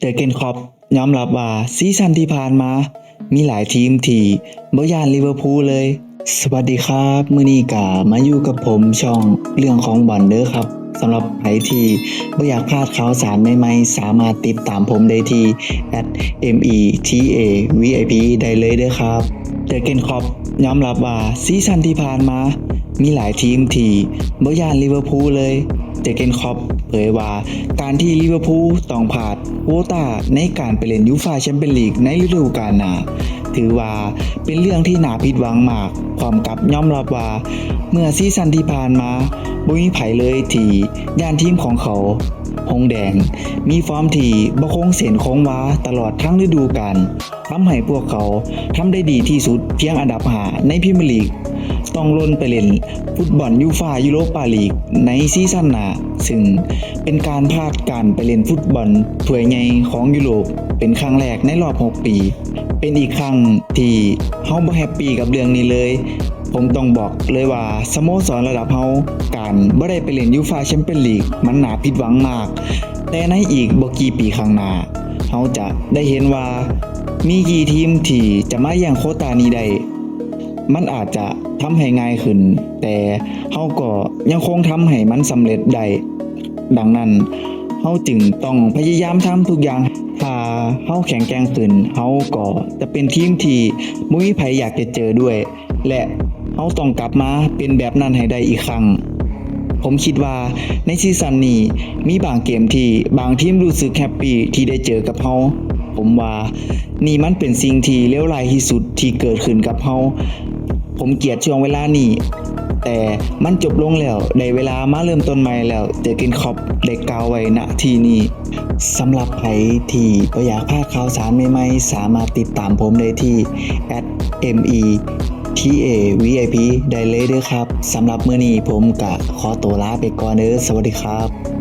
เจอเกนคอปยอมรับว่าซีซั่นที่ผ่านมา มีหลายทีมที่บ่ยานลิเวอร์พูลเลย สวัสดีครับมือนี้ก็มาอยู่กับผมช่องเรื่องของบอลเด้อครับสำหรับใครที่บ่อยากพลาดข่าวสารใหม่ๆ สามารถติดตามผมได้ที่ @metavip ได้เลยเด้อครับเจอเกนคอปยอมรับว่าซีซั่นที่ผ่านมา มีหลายทีมที่บ่ยานลิเวอร์พูลเลย เจเกนคอปเผยว่า การที่ลิเวอร์พูลต้องผ่านโวต้าในการไปเล่นยูฟาแชมเปี้ยนลีกในฤดูกาลหน้าถือว่าเป็นเรื่องที่น่าผิดหวังมากพร้อมกับยอมรับว่า เมื่อซีซั่นที่ผ่านมาบ่มีไผเลยที่ย่านทีมของเขา หงแดง มีฟอร์มที่บ่คงเส้นคงว้าตลอดทั้งฤดูกาลทำให้พวกเขาทำได้ดีที่สุดเพียงอันดับหาในพรีเมียร์ลีก ต้องล่นไปเล่นฟุตบอลยูฟ่ายุโรปาลีกในซีซั่นหน้าซึ่งเป็นการพลาดการไปเล่นฟุตบอลถ้วยใหญ่ของยุโรปเป็นครั้งแรกในรอบ 6 ปี เป็นอีกครั้งที่เฮาบ่แฮปปี้กับเรื่องนี้เลย ผมต้องบอกเลยว่าสโมสรระดับเฮาการบ่ได้ไปเล่นยูฟ่าแชมเปี้ยนลีกมันหนาผิดหวังมาก แต่ในอีกบ่กี่ปีข้างหน้าเฮาจะได้เห็นว่ามีกี่ทีมที่จะมาแย่งโคตานี้ได้ มันอาจจะทำให้ง่ายขึ้น แต่เฮาก็ยังคงทำให้มันสำเร็จได้ ดังนั้นเฮาจึงต้องพยายามทำทุกอย่างถ้าเฮาแข็งแกร่งขึ้นเฮาก็จะเป็นทีมที่บ่มีไผอยากจะเจอด้วย และ เฮาต้องกลับมาเป็นแบบนั้นให้ได้อีกครั้ง ผมคิดว่าในซีซั่นนี้มีบางเกมที่บางทีมรู้สึกแฮปปี้ที่ได้เจอกับเฮาผมว่านี่มันเป็นสิ่งที่เลวร้ายที่สุดที่เกิดขึ้นกับเฮาผมเกลียดช่วงเวลานี้แต่มันจบลงแล้วได้เวลามาเริ่มต้นใหม่แล้วเจอกินคอบได้กล่าวไว้ณที่นี้สำหรับใครที่บ่อยากพลาดข่าวสารใหม่ๆ สามารถติดตามผมได้ที่ @me tavip ได้เลยเด้อครับสำหรับมื้อนี้ผมกะขอตัวลาไปก่อนเด้อสวัสดีครับ